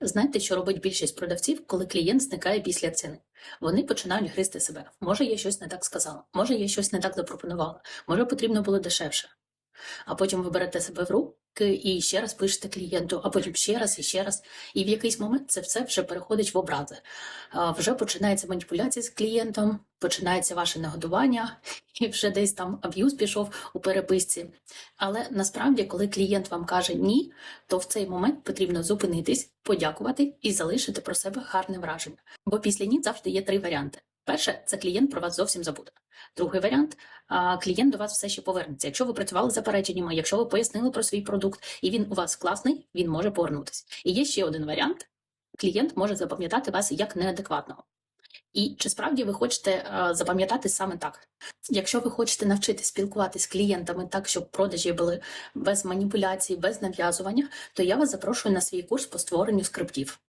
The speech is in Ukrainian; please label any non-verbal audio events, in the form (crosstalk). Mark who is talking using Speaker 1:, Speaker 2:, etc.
Speaker 1: Знаєте, що робить більшість продавців, коли клієнт зникає після ціни? Вони починають гризти себе. Може, я щось не так сказала, може, я щось не так запропонувала, може, потрібно було дешевше. А потім ви берете себе в руки і ще раз пишете клієнту, а потім ще раз і ще раз. І в якийсь момент це все вже переходить в образи. Вже починається маніпуляція з клієнтом, починається ваше нагодування, (laughs) і вже десь там аб'юз пішов у переписці. Але насправді, коли клієнт вам каже ні, то в цей момент потрібно зупинитись, подякувати і залишити про себе гарне враження. Бо після ні завжди є три варіанти. Перше, це клієнт про вас зовсім забуде. Другий варіант клієнт до вас все ще повернеться. Якщо ви працювали з запереченнями, якщо ви пояснили про свій продукт, і він у вас класний, він може повернутися. І є ще один варіант: клієнт може запам'ятати вас як неадекватного. І чи справді ви хочете запам'ятати саме так? Якщо ви хочете навчитись спілкуватися з клієнтами так, щоб продажі були без маніпуляцій, без нав'язування, то я вас запрошую на свій курс по створенню скриптів.